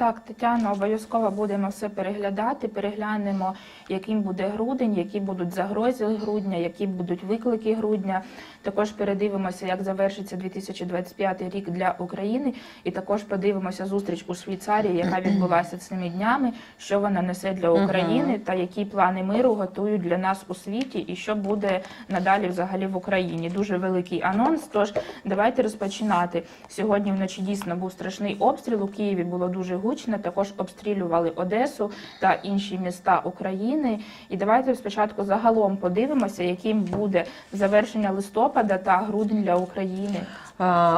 Так, Тетяно, обов'язково будемо все переглядати. Переглянемо, яким буде грудень, які будуть загрози грудня, які будуть виклики грудня. Також передивимося, як завершиться 2025 рік для України, і також подивимося зустріч у Швейцарії, яка відбулася цими днями, що вона несе для України, та які плани миру готують для нас у світі, і що буде надалі взагалі в Україні. Дуже великий анонс. Тож давайте розпочинати. Сьогодні вночі дійсно був страшний обстріл. У Києві було дуже гучно. Також обстрілювали Одесу та інші міста України. І давайте спочатку загалом подивимося, яким буде завершення листопада та грудень для України.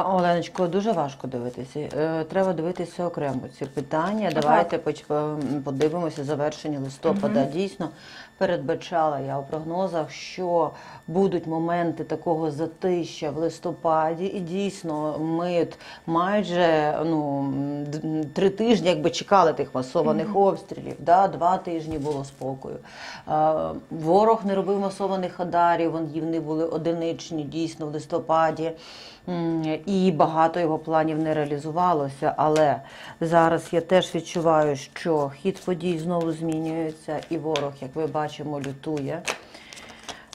Оленочко, дуже важко дивитися. Е, Треба дивитися окремо ці питання. Давайте поч- подивимося завершення листопада. Дійсно, передбачала я у прогнозах, що будуть моменти такого затища в листопаді, і дійсно ми майже ну, три тижні якби чекали тих масованих обстрілів. Да? Два тижні було спокою. Ворог не робив масованих ударів, вони були одиничні дійсно в листопаді. І багато його планів не реалізувалося. Але зараз я теж відчуваю, що хід подій знову змінюється, і ворог, як ви бачимо, лютує.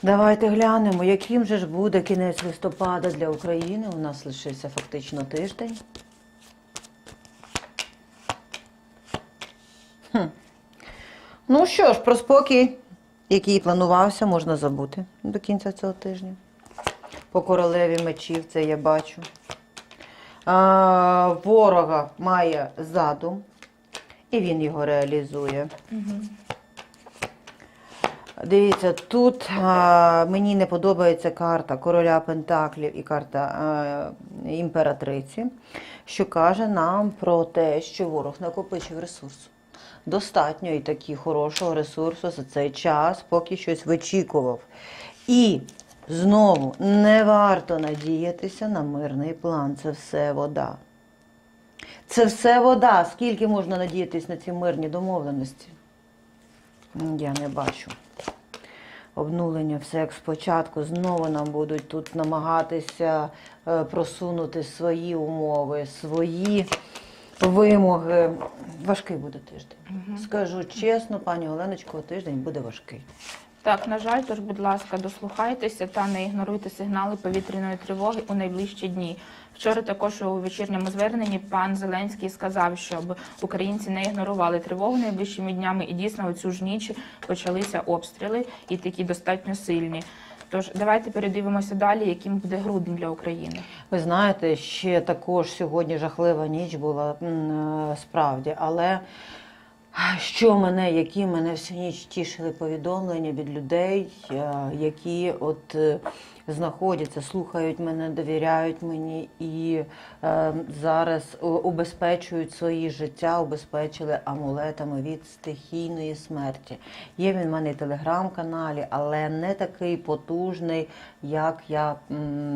Давайте глянемо, яким же ж буде кінець листопада для України. У нас лишився фактично тиждень. Хм. Ну що ж, про спокій, який планувався, можна забути до кінця цього тижня. По королеві мечів це я бачу. А, ворога має задум, і він його реалізує. Дивіться, тут а, мені не подобається карта короля Пентаклів і карта а, імператриці, що каже нам про те, що ворог накопичив ресурс. Достатньо і такі хорошого ресурсу за цей час, поки щось вичікував. І знову не варто надіятися на мирний план. Це все вода. Це все вода. Скільки можна надіятись на ці мирні домовленості? Я не бачу. Обнулення все як спочатку. Знову нам будуть тут намагатися е, просунути свої умови, свої вимоги. Важкий буде тиждень. Скажу чесно, пані Оленочко, тиждень буде важкий. Так, на жаль, тож, будь ласка, дослухайтеся та не ігноруйте сигнали повітряної тривоги у найближчі дні. Вчора також у вечірньому зверненні пан Зеленський сказав, щоб українці не ігнорували тривогу найближчими днями, і дійсно цю ж ніч почалися обстріли і такі достатньо сильні. Тож давайте передивимося далі, яким буде грудень для України. Ви знаєте, ще також сьогодні жахлива ніч була е, справді, але що мене, які мене всю ніч тішили повідомлення від людей, е, які от е, знаходяться, слухають мене, довіряють мені і е, зараз у- убезпечують свої життя, убезпечили амулетами від стихійної смерті. Є він в мене телеграм-каналі, але не такий потужний, як я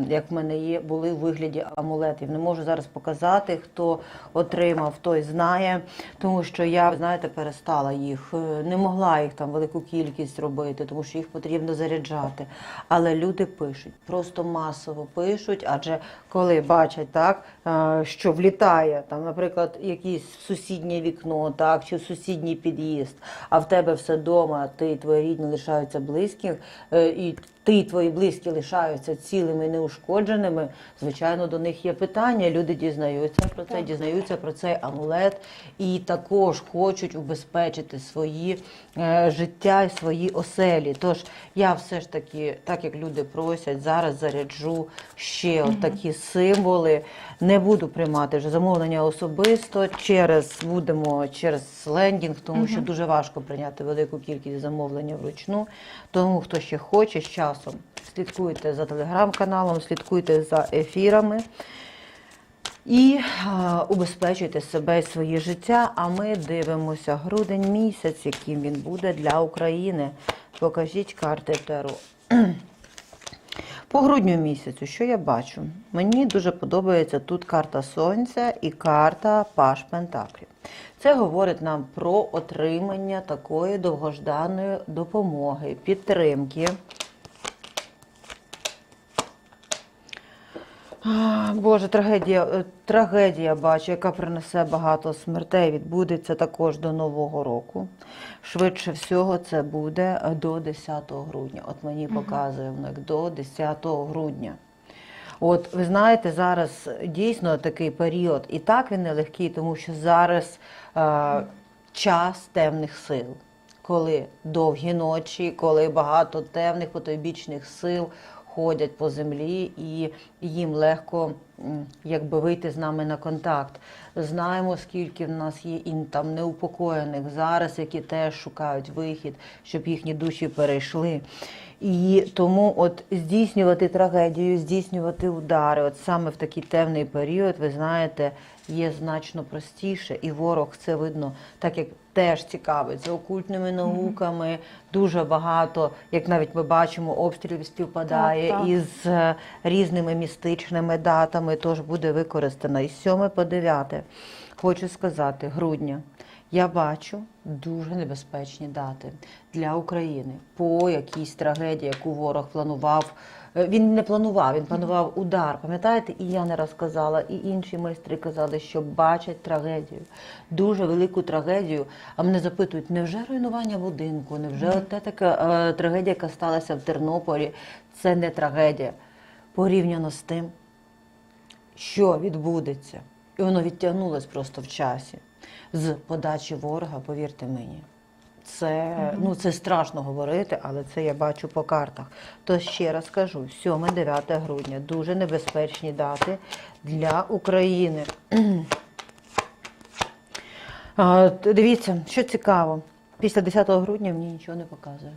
як в мене є, були в вигляді амулетів. Не можу зараз показати, хто отримав, той знає, тому що я, знаєте, перестала їх, е, не могла їх там велику кількість робити, тому що їх потрібно заряджати. Але люди пишуть, просто масово пишуть, адже коли бачать так, е, що влітає там, наприклад, якісь сусіднє вікно, так чи сусідній під'їзд, а в тебе все вдома, ти твої рідні лишаються близькі, е, і ти і твої близькі лишаються цілими неушкодженими. Звичайно, до них є питання. Люди дізнаються про це, дізнаються про цей амулет і також хочуть убезпечити свої е, життя і свої оселі. Тож я все ж таки, так як люди просять, зараз заряджу ще от такі символи. Не буду приймати вже замовлення особисто через будемо через лендінг, тому що дуже важко прийняти велику кількість замовлення вручну. Тому хто ще хоче з часом, слідкуйте за телеграм-каналом, слідкуйте за ефірами. І а, убезпечуйте себе і своє життя. А ми дивимося грудень місяць, яким він буде для України. Покажіть карти Таро. По грудню місяцю, що я бачу? Мені дуже подобається тут карта Сонця і карта Паш Пентаклів. Це говорить нам про отримання такої довгожданої допомоги, підтримки. А, Боже, трагедія, е, трагедія бачу, яка принесе багато смертей. Відбудеться також до Нового року. Швидше всього, це буде е, до 10 грудня. От мені показує воно як до 10 грудня. От ви знаєте, зараз дійсно такий період, і так він нелегкий, тому що зараз е, час темних сил, коли довгі ночі, коли багато темних потойбічних сил ходять по землі, і їм легко якби вийти з нами на контакт. Знаємо, скільки в нас є і там неупокоєних зараз, які теж шукають вихід, щоб їхні душі перейшли. І тому от здійснювати трагедію, здійснювати удари, от саме в такий темний період, ви знаєте, є значно простіше, і ворог це видно, так як теж цікавиться окультними науками. Дуже багато, як навіть ми бачимо, обстрілів співпадає Так, так. із е, різними містичними датами. Тож буде використана із 7 по 9. Хочу сказати, грудня. Я бачу дуже небезпечні дати для України по якійсь трагедії, яку ворог планував. Е, Він не планував, він планував удар. Пам'ятаєте, і я не розказала, і інші майстри казали, що бачать трагедію, дуже велику трагедію. А мене запитують, невже руйнування будинку, невже mm те така е, трагедія, яка сталася в Тернополі, це не трагедія порівняно з тим, що відбудеться. І воно відтягнулось просто в часі з подачі ворога, повірте мені. Це, ну, це страшно говорити, але це я бачу по картах. То ще раз кажу: 7-9 грудня дуже небезпечні дати для України. Дивіться, що цікаво, після 10 грудня мені нічого не показує.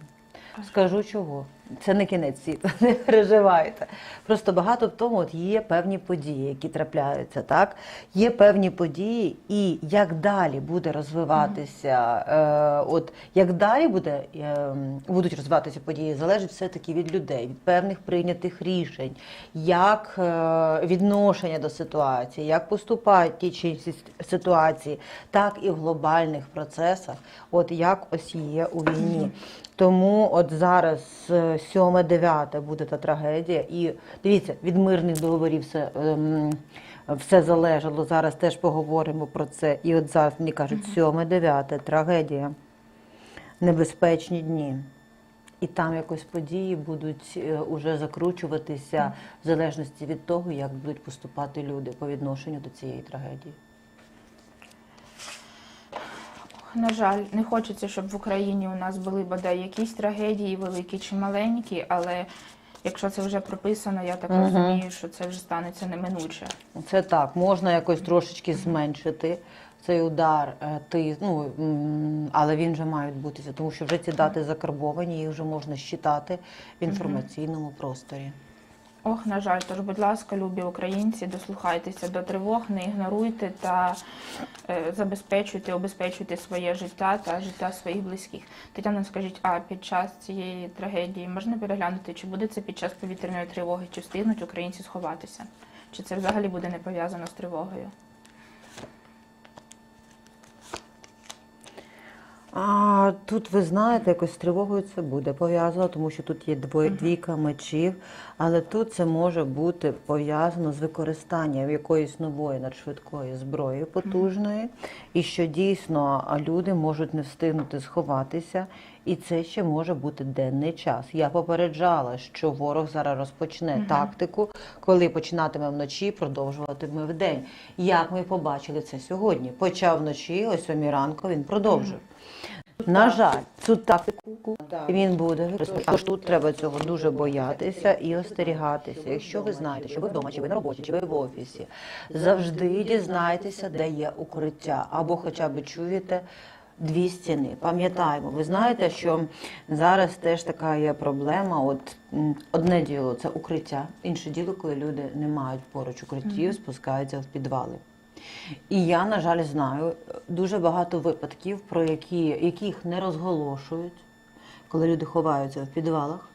Скажу чого. Це не кінець світу, не переживайте. Просто багато в тому от є певні події, які трапляються, так? Є певні події, і як далі буде розвиватися, е, от як далі буде, е, будуть розвиватися події, залежить все-таки від людей, від певних прийнятих рішень, як е, відношення до ситуації, як поступають ті чи інші ситуації, так і в глобальних процесах, от як ось є у війні. Тому от зараз 7-9 буде та трагедія. І дивіться, від мирних договорів все, ем, все залежало. Зараз теж поговоримо про це. І от зараз мені кажуть, 7-9 трагедія, небезпечні дні. І там якось події будуть е, уже закручуватися в залежності від того, як будуть поступати люди по відношенню до цієї трагедії. На жаль, не хочеться, щоб в Україні у нас були бодай якісь трагедії, великі чи маленькі, але якщо це вже прописано, я так Мгм. розумію, що це вже станеться неминуче. Це так, можна якось трошечки зменшити цей удар, е, ти, ну, м, але він вже має відбутися, тому що вже ці дати закарбовані, їх вже можна щитати в інформаційному просторі. Ох, на жаль, тож, будь ласка, любі українці, дослухайтеся до тривог, не ігноруйте та е, забезпечуйте, обезпечуйте своє життя та життя своїх близьких. Тетяна, скажіть, а під час цієї трагедії можна переглянути, чи буде це під час повітряної тривоги, чи встигнуть українці сховатися? Чи це взагалі буде не пов'язано з тривогою? А тут ви знаєте, якось з тривогою це буде пов'язано, тому що тут є двоє двійка мечів, але тут це може бути пов'язано з використанням якоїсь нової надшвидкої зброї потужної, і що дійсно люди можуть не встигнути сховатися, і це ще може бути денний час. Я попереджала, що ворог зараз розпочне тактику, коли починатиме вночі, продовжуватиме вдень. Як ми побачили це сьогодні? Почав вночі, о сьомій ранку він продовжив. На жаль, цю тактику він буде використовувати. Тож тут треба цього дуже боятися і остерігатися. Якщо ви знаєте, що ви вдома, чи ви на роботі, чи ви в офісі, завжди дізнайтеся, де є укриття, або хоча б чуєте. Дві стіни. Пам'ятаємо, ви знаєте, що зараз теж така є проблема. От одне діло це укриття, інше діло, коли люди не мають поруч укриттів, спускаються в підвали. І я, на жаль, знаю дуже багато випадків, про які, яких не розголошують, коли люди ховаються в підвалах.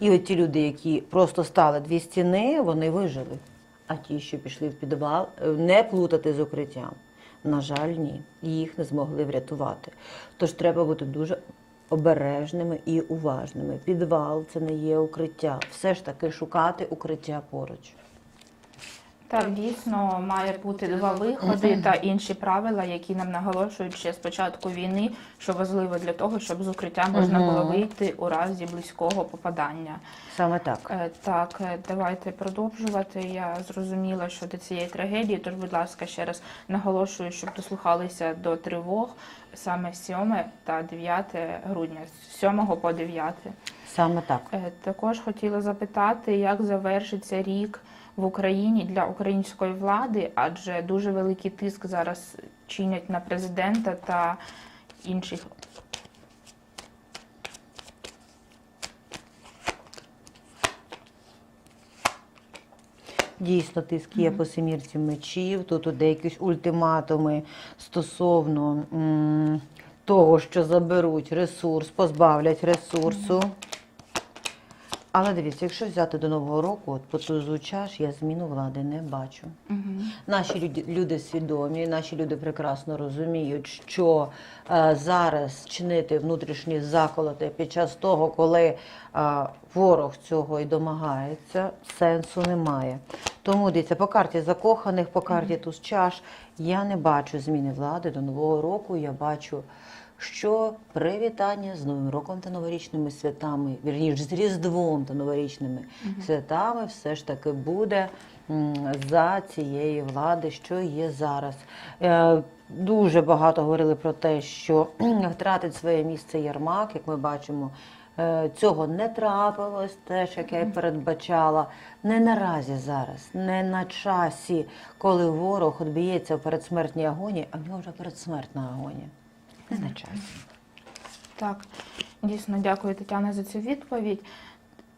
І от ті люди, які просто стали дві стіни, вони вижили. А ті, що пішли в підвал, е, не плутати з укриттям. На жаль, ні. Їх не змогли врятувати. Тож треба бути дуже обережними і уважними. Підвал це не є укриття. Все ж таки шукати укриття поруч. Так, дійсно має бути два виходи та інші правила, які нам наголошують ще з початку війни, що важливо для того, щоб з укриття можна було вийти у разі близького попадання. Саме так. Е, Так, е, давайте продовжувати. Я зрозуміла, що до цієї трагедії, тож, будь ласка, ще раз наголошую, щоб дослухалися до тривог саме 7 та 9 грудня, з 7 по 9. Саме так. Е, Також хотіла запитати, як завершиться рік в Україні для української влади, адже дуже великий тиск зараз чинять на президента та інших. Дійсно, тиск є по семірці мечів. Тут у деякісь ультиматуми стосовно м, того, що заберуть ресурс, позбавлять ресурсу. Але дивіться, якщо взяти до Нового року, от по тузу чаш я зміну влади не бачу. Наші люди, люди свідомі, наші люди прекрасно розуміють, що е, зараз чинити внутрішні заколоти під час того, коли е, ворог цього і домагається, сенсу немає. Тому дивіться, по карті закоханих, по карті туз чаш я не бачу зміни влади до нового року. Я бачу, що привітання з Новим роком та новорічними святами, вірніше з Різдвом та новорічними святами, все ж таки буде за цієї влади, що є зараз. Е, Дуже багато говорили про те, що втратить своє місце Єрмак, як ми бачимо. е, Цього не трапилось, теж як я передбачала. Не наразі зараз, не на часі, коли ворог б'ється в передсмертній агонії, а в нього вже передсмертна агонія. Не на часі. Так, дійсно дякую Тетяна за цю відповідь.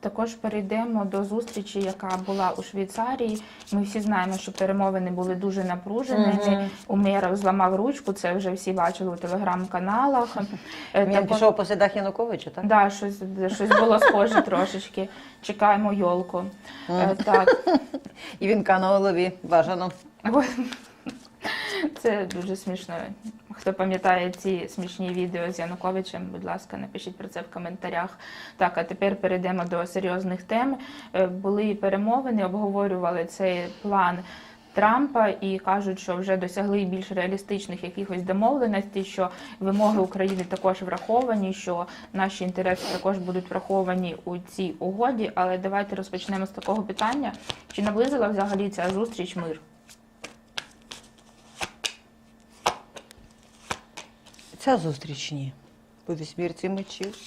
Також перейдемо до зустрічі, яка була у Швейцарії. Ми всі знаємо, що перемовини були дуже напруженими. Мгм. Умєров зламав ручку, це вже всі бачили у телеграм-каналах. Е, Він також- пішов по слідах Януковича, так? Да, щось, щось було схоже трошечки. Чекаємо йолку. Е, Так, І вінка на голові бажано. Це дуже смішно. Хто пам'ятає ці смішні відео з Януковичем, будь ласка, напишіть про це в коментарях. Так, а тепер перейдемо до серйозних тем. Е, Були перемовини, обговорювали цей план. Трампа і кажуть, що вже досягли більш реалістичних якихось домовленостей, що вимоги України також враховані, що наші інтереси також будуть враховані у цій угоді. Але давайте розпочнемо з такого питання: чи наблизила взагалі ця зустріч мир? Ця зустріч ні. По вісьмірці мечів.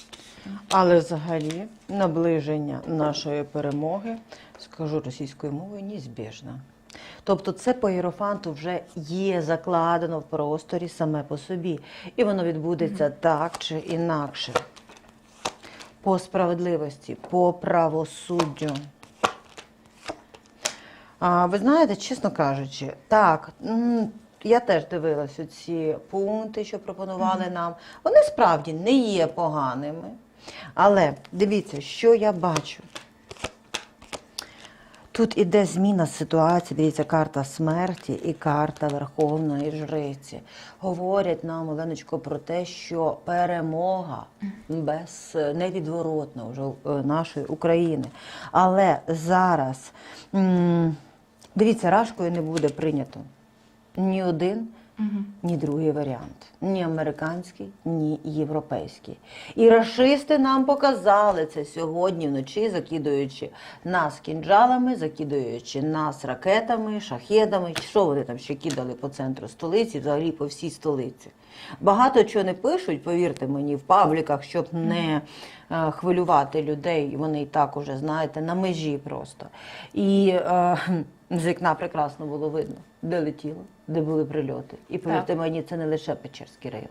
Але взагалі наближення нашої перемоги, скажу російською мовою, неізбіжно. Тобто це по іерофанту вже є закладено в просторі саме по собі. І воно відбудеться так чи інакше. По справедливості, по правосуддю. А, ви знаєте, чесно кажучи, так, я теж дивилася ці пункти, що пропонували нам. Вони справді не є поганими. Але дивіться, що я бачу. Тут іде зміна ситуації, дивіться, карта смерті і карта Верховної Жриці. Говорять нам, Оленочко, про те, що перемога без невідворотна вже е, нашої України. Але зараз дивіться, рашкою не буде прийнято ні один, ні другий варіант. Ні американський, ні європейський. І рашисти нам показали це сьогодні вночі, закидуючи нас кінджалами, закидуючи нас ракетами, шахедами. Що вони там ще кидали по центру столиці, взагалі по всій столиці. Багато чого не пишуть, повірте мені, в пабліках, щоб не е, хвилювати людей. Вони і так уже, знаєте, на межі просто. І е, з вікна прекрасно було видно, де летіло, де були прильоти. І повірте мені, це не лише Печерський район.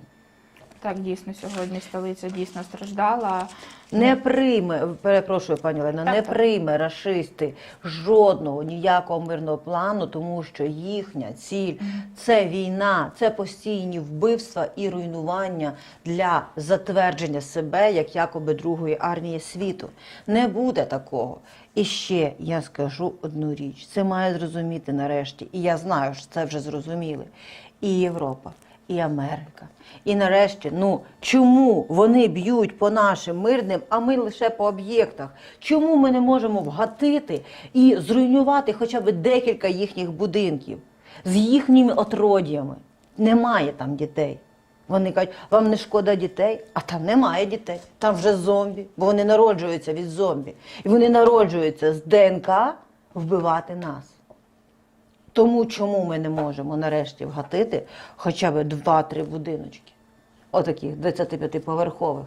Так, дійсно, сьогодні столиця дійсно страждала. Не прийме, перепрошую, пані Олена, Так, не так. прийме рашисти жодного ніякого мирного плану, тому що їхня ціль це війна, це постійні вбивства і руйнування для затвердження себе як якоби другої армії світу. Не буде такого. І ще я скажу одну річ: це має зрозуміти нарешті, і я знаю, що це вже зрозуміли. І Європа, і Америка. І нарешті, ну чому вони б'ють по нашим мирним, а ми лише по об'єктах? Чому ми не можемо вгатити і зруйнувати хоча б декілька їхніх будинків з їхніми отродями? Немає там дітей. Вони кажуть, вам не шкода дітей, а там немає дітей. Там вже зомбі, бо вони народжуються від зомбі. І вони народжуються з ДНК вбивати нас. Тому чому ми не можемо нарешті вгатити хоча б 2-3 будиночки, отаких 25-поверхових,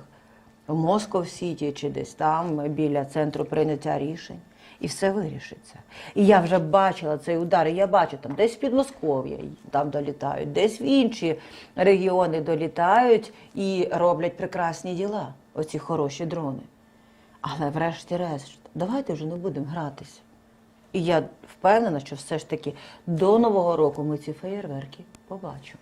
в Москов Сіті чи десь там біля центру прийняття рішень. І все вирішиться. І я вже бачила цей удар, я бачу там десь в Підмосков'я там долітають, десь в інші регіони долітають і роблять прекрасні діла, оці хороші дрони. Але врешті-решт, давайте вже не будемо гратися. І я впевнена, що все ж таки до Нового року ми ці феєрверки побачимо.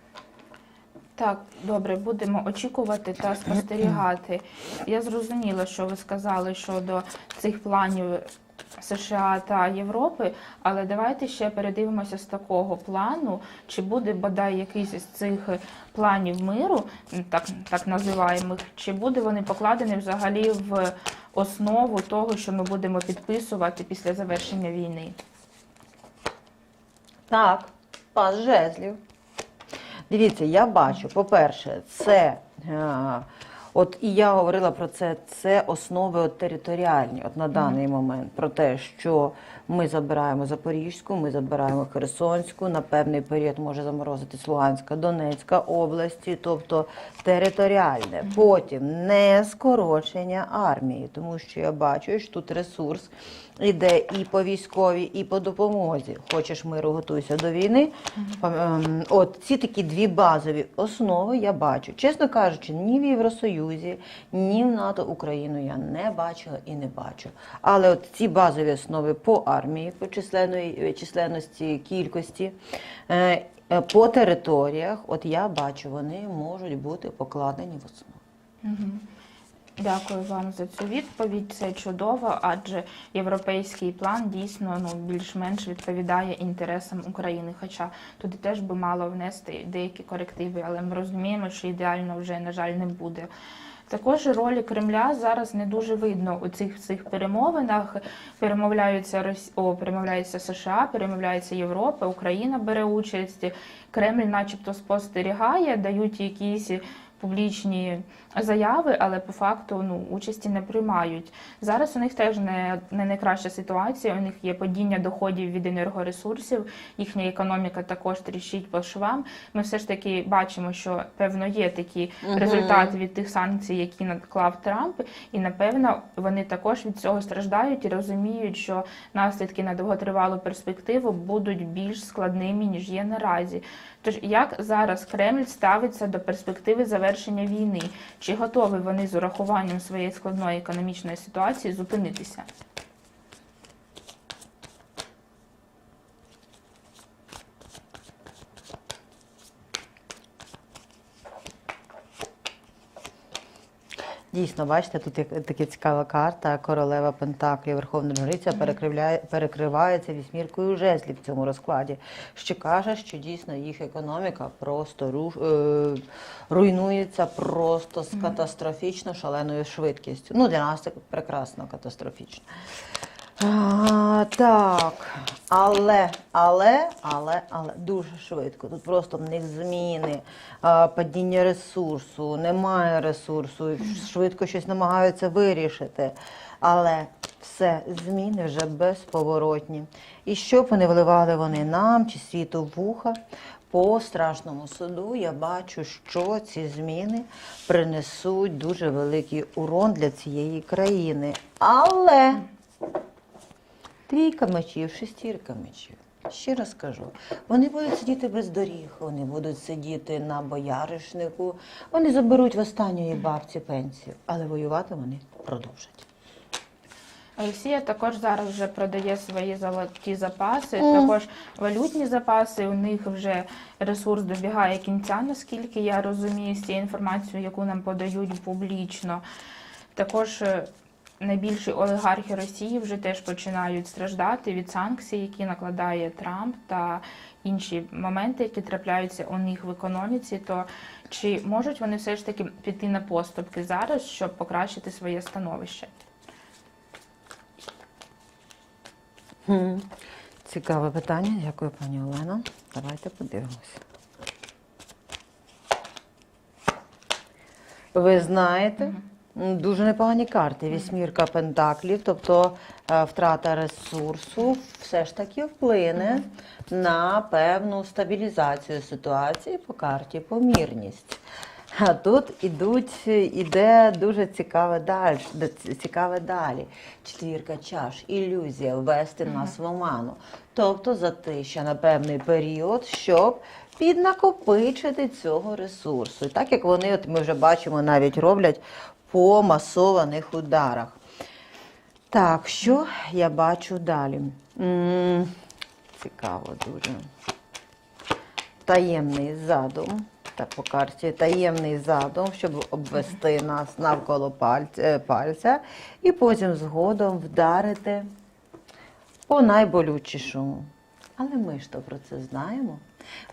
Так, добре, будемо очікувати та спостерігати. Я зрозуміла, що ви сказали щодо цих планів США та Європи, але давайте ще передивимося з такого плану, чи буде бодай якийсь із цих планів миру, так, так називаємих, чи буде вони покладені взагалі в основу того, що ми будемо підписувати після завершення війни. Так, пас жезлів. Дивіться, я бачу, по-перше, це. От і я говорила про це, це основи от територіальні, от на даний момент, про те, що ми забираємо Запорізьку, ми забираємо Херсонську, на певний період може заморозитись Луганська, Донецька області, тобто територіальне. Потім не скорочення армії, тому що я бачу, що тут ресурс іде і по військовій, і по допомозі. Хочеш миру, готуйся до війни. Ем, От ці такі дві базові основи я бачу. Чесно кажучи, ні в Євросоюзі, ні в НАТО Україну я не бачила і не бачу. Але от ці базові основи по армії, по численної численності, кількості. е, е, По територіях, от я бачу, вони можуть бути покладені в основу. Дякую вам за цю відповідь. Це чудово, адже європейський план дійсно ну більш-менш відповідає інтересам України. Хоча туди теж би мало внести деякі корективи, але ми розуміємо, що ідеально вже на жаль не буде. Також ролі Кремля зараз не дуже видно у цих всіх перемовинах. Перемовляються. О, перемовляється США, перемовляється Європа, Україна бере участь. Кремль, начебто, спостерігає, дають якісь публічні заяви, але по факту ну участі не приймають. Зараз у них теж не, не найкраща ситуація. У них є падіння доходів від енергоресурсів, їхня економіка також тріщить по швам. Ми все ж таки бачимо, що певно є такі Мгм. результати від тих санкцій, які наклав Трамп, і напевно вони також від цього страждають і розуміють, що наслідки на довготривалу перспективу будуть більш складними ніж є наразі. Тож як зараз Кремль ставиться до перспективи завершення війни? Чи готові вони з урахуванням своєї складної економічної ситуації зупинитися? Дійсно, бачите, тут є така цікава карта. Королева Пентаклів, Верховна Жриця перекривається вісьміркою жезлів в цьому розкладі, що каже, що дійсно їх економіка просто руш, е, руйнується просто з катастрофічно шаленою швидкістю. Ну, для нас це прекрасно катастрофічно. А, так, але, але, але, але дуже швидко. Тут просто в них зміни, а, падіння ресурсу, немає ресурсу, швидко щось намагаються вирішити. Але все, зміни вже безповоротні. І що б вони вливали вони нам чи світу вуха, по страшному суду я бачу, що ці зміни принесуть дуже великий урон для цієї країни. Але Трійка мечів, шестірка мечів. Ще раз кажу, вони будуть сидіти без доріг, вони будуть сидіти на бояришнику, вони заберуть в останньої бабці пенсію, але воювати вони продовжать. Росія також зараз вже продає свої золоті запаси, Мгм. також валютні запаси. У них вже ресурс добігає кінця, наскільки я розумію, з цією інформацією, яку нам подають публічно. Також е, найбільші олігархи Росії вже теж починають страждати від санкцій, які накладає Трамп та інші моменти, які трапляються у них в економіці. То чи можуть вони все ж таки піти на поступки зараз, щоб покращити своє становище? Хм. Цікаве питання. Дякую, пані Олена. Давайте подивимося. Ви знаєте, дуже непогані карти. Вісьмірка пентаклів, тобто е, втрата ресурсу все ж таки вплине на певну стабілізацію ситуації по карті помірність. А тут ідуть, іде дуже цікаве далі, цікаве далі. Четвірка чаш, ілюзія, ввести нас в оману. Тобто затища на певний період, щоб піднакопичити цього ресурсу. І так як вони, от ми вже бачимо, навіть роблять по масованих ударах. Так, що я бачу далі? Цікаво дуже таємний задум. Та по карті таємний задум, щоб обвести нас навколо пальця, е, пальця і потім згодом вдарити по найболючішому. Але ми ж то про це знаємо.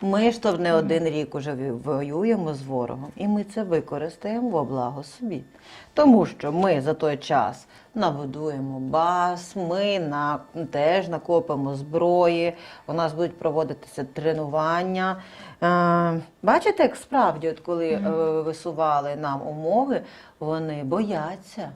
Ми ж то не один рік уже воюємо з ворогом, і ми це використаємо во благо собі. Тому що ми за той час набудуємо баз, ми на, теж накопимо зброї, у нас будуть проводитися тренування. Е, бачите, як справді, от коли е, висували нам умови, вони бояться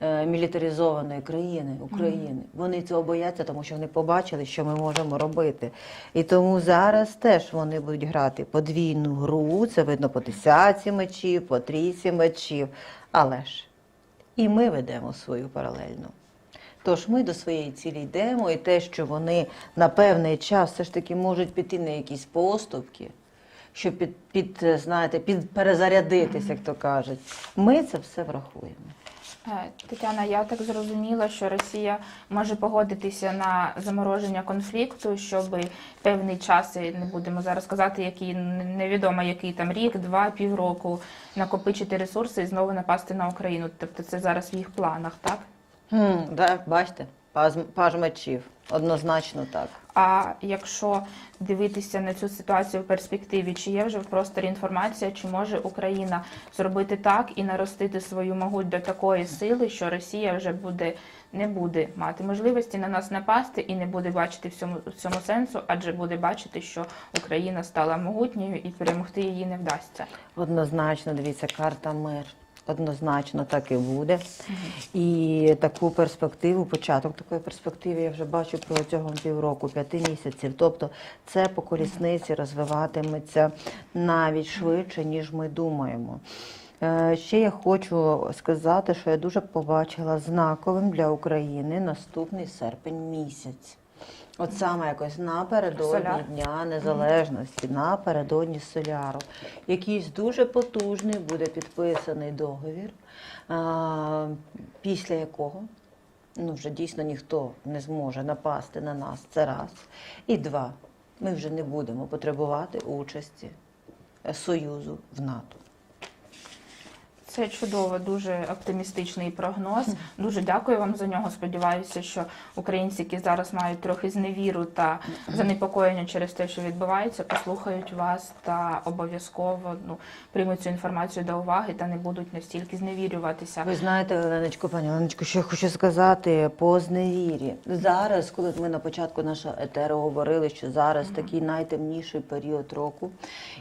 мілітаризованої країни України. Вони цього бояться, тому що вони побачили, що ми можемо робити. І тому зараз теж вони будуть грати подвійну гру. Це видно по десятці мечів, по трійці мечів. Але ж і ми ведемо свою паралельну. Тож ми до своєї цілі йдемо, і те, що вони на певний час все ж таки можуть піти на якісь поступки, щоб під, під е, знаєте, під перезарядитись, як то кажуть, ми це все врахуємо. Е, Тетяна, я так зрозуміла, що Росія може погодитися на замороження конфлікту, щоб певний час, і не будемо зараз казати, який невідомо, який там рік, два, півроку, накопичити ресурси і знову напасти на Україну. Тобто це зараз в їх планах, так? Mm, да, бачите, паж, мечів. Однозначно так. А якщо дивитися на цю ситуацію в перспективі, чи є вже в просторі інформація, чи може Україна зробити так і наростити свою могуть до такої сили, що Росія вже буде не буде мати можливості на нас напасти і не буде бачити в цьому, в цьому сенсу, адже буде бачити, що Україна стала могутньою і перемогти її не вдасться. Однозначно, дивіться, карта мир. Однозначно так і буде. І таку перспективу, початок такої перспективи я вже бачу протягом півроку, п'яти місяців. Тобто це по колісниці розвиватиметься навіть швидше, ніж ми думаємо. Е, Ще я хочу сказати, що я дуже побачила знаковим для України наступний серпень місяць. От саме якось напередодні Соляр. Дня Незалежності, напередодні соляру. Якийсь дуже потужний буде підписаний договір, а, після якого ну, вже дійсно ніхто не зможе напасти на нас. Це раз. І два. Ми вже не будемо потребувати участі Союзу в НАТО. Це чудово, дуже оптимістичний прогноз. Дуже дякую вам за нього. Сподіваюся, що українці, які зараз мають трохи зневіру та занепокоєння через те, що відбувається, послухають вас та обов'язково ну приймуть цю інформацію до уваги та не будуть настільки зневірюватися. Ви знаєте, Оленочко, пані Оленочко, що я хочу сказати по зневірі. Зараз, коли ми на початку нашого етеру говорили, що зараз такий найтемніший період року,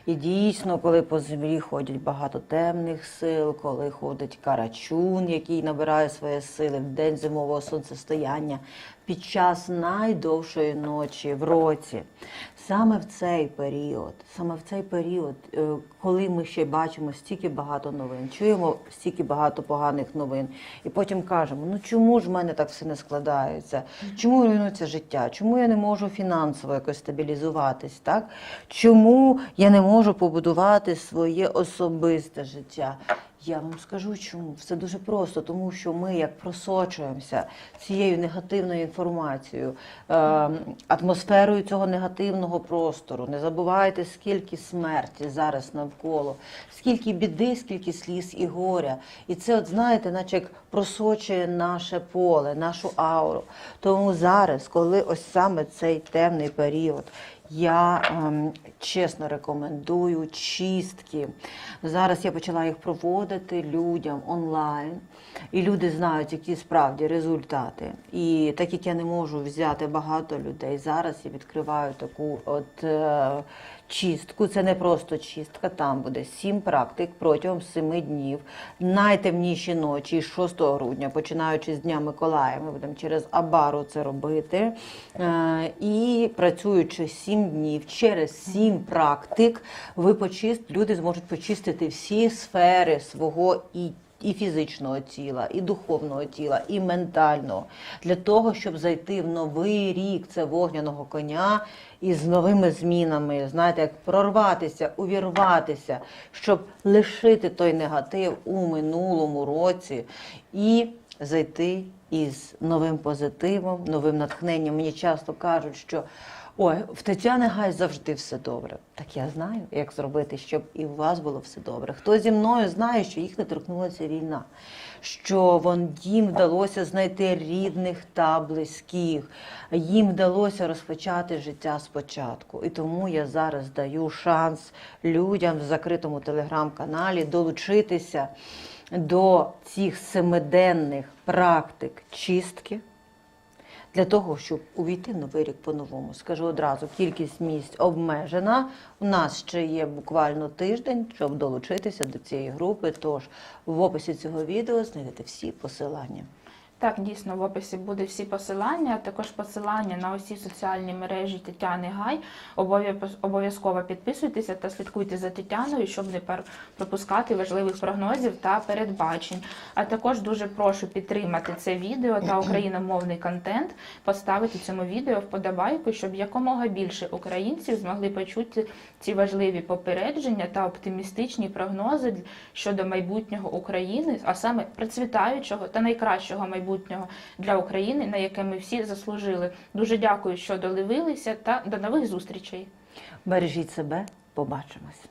і дійсно, коли по землі ходять багато темних сил, коли ходить карачун, який набирає свої сили в день зимового сонцестояння, під час найдовшої ночі в році. Саме в цей період, саме в цей період, е, коли ми ще бачимо стільки багато новин, чуємо стільки багато поганих новин, і потім кажемо: ну чому ж в мене так все не складається? Чому руйнується життя? Чому я не можу фінансово якось стабілізуватись? Так? Чому я не можу побудувати своє особисте життя? Я вам скажу чому. Все дуже просто, тому що ми як просочуємося цією негативною інформацією, е, атмосферою цього негативного простору. Не забувайте, скільки смерті зараз навколо, скільки біди, скільки сліз і горя. І це, от знаєте, наче як просочує наше поле, нашу ауру. Тому зараз, коли ось саме цей темний період, я ем, чесно рекомендую чистки. Зараз я почала їх проводити людям онлайн, і люди знають, які справді результати. І так як я не можу взяти багато людей, зараз я відкриваю таку от е, чистку. Це не просто чистка, там буде сім практик протягом семи днів. Найтемніші ночі з 6 грудня, починаючи з Дня Миколая, ми будемо через Абару це робити. Е, і працюючи 7 днів, через 7 практик, ви почист, люди зможуть почистити всі сфери свого і. І фізичного тіла, і духовного тіла, і ментального для того, щоб зайти в новий рік це вогняного коня із новими змінами, знаєте, як прорватися, увірватися, щоб лишити той негатив у минулому році і зайти із новим позитивом, новим натхненням. Мені часто кажуть, що ой, в Тетяни Гай завжди все добре. Так я знаю, як зробити, щоб і у вас було все добре. Хто зі мною знає, що їх не торкнулася війна, що вон їм вдалося знайти рідних та близьких, їм вдалося розпочати життя спочатку. І тому я зараз даю шанс людям в закритому телеграм-каналі долучитися до цих семиденних практик чистки для того, щоб увійти в новий рік по-новому. Скажу одразу, кількість місць обмежена. У нас ще є буквально тиждень, щоб долучитися до цієї групи. Тож в описі цього відео знайдете всі посилання. Так, дійсно, в описі буде всі посилання, а також посилання на усі соціальні мережі Тетяни Гай. Обов'я- Обов'язково підписуйтеся та слідкуйте за Тетяною, щоб не пропускати важливих прогнозів та передбачень. А також дуже прошу підтримати це відео та україномовний контент, поставити цьому відео вподобайку, щоб якомога більше українців змогли почути ці важливі попередження та оптимістичні прогнози щодо майбутнього України, а саме процвітаючого та найкращого майбутнього для України, на яке ми всі заслужили. Дуже дякую, що додивилися, та до нових зустрічей. Бережіть себе, побачимось.